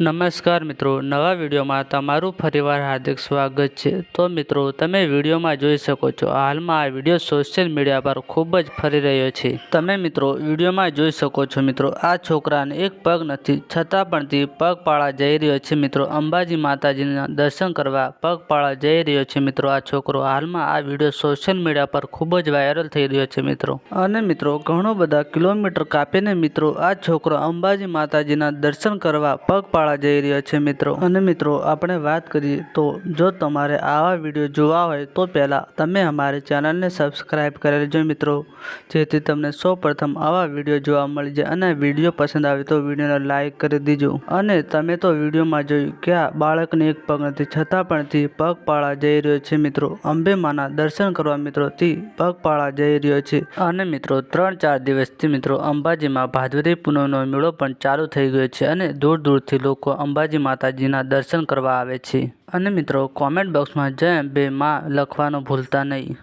નમસ્કાર મિત્રો, નવા વિડીયોમાં તમારું ફરીવાર હાર્દિક સ્વાગત છે. તો મિત્રો, તમે વિડીયોમાં જોઈ શકો છો, હાલમાં આ વીડિયો સોશિયલ મીડિયા પર ખૂબ જ ફરી રહ્યો છે. તમે મિત્રો, વિડીયોમાં જોઈ શકો છો મિત્રો, આ છોકરાને એક પગ નથી, છતાં પણ તે પગપાળા જઈ રહ્યો છે મિત્રો. અંબાજી માતાજીના દર્શન કરવા પગપાળા જઈ રહ્યો છે મિત્રો. આ છોકરો હાલમાં આ વીડિયો સોશિયલ મીડિયા પર ખૂબ જ વાયરલ થઈ રહ્યો છે મિત્રો. અને મિત્રો, ઘણો બધા કિલોમીટર કાપીને મિત્રો, આ છોકરો અંબાજી માતાજીના દર્શન કરવા પગપાળા જઈ રહ્યા છે મિત્રો. અને મિત્રો, આપણે વાત કરીએ તો જો તમારે આવા વીડિયો જોવા હોય તો પહેલાં તમે અમારી ચેનલને સબસ્ક્રાઈબ કરી લેજો મિત્રો. જેથી તમને સૌપ્રથમ આવા વીડિયો જોવા મળી જાય અને વીડિયો પસંદ આવે તો વિડીયોને લાઇક કરી દીજો. અને તમે તો વિડીયોમાં જોયું કે આ બાળકને એક પગ નથી, છતાં પણ તે પગપાળા જઈ રહ્યો છે મિત્રો. અંબે માના દર્શન કરવા મિત્રો તે પગપાળા જઈ રહ્યો છે. અને મિત્રો, ત્રણ ચાર દિવસથી મિત્રો અંબાજીમાં ભાદવરી પૂનમનો મેળો પણ ચાલુ થઈ ગયો છે અને દૂર દૂરથી લોકો અંબાજી માતાજીના દર્શન કરવા આવે છે. અને મિત્રો કોમેન્ટ બોક્સમાં જય બે માં લખવાનું ભૂલતા નહીં.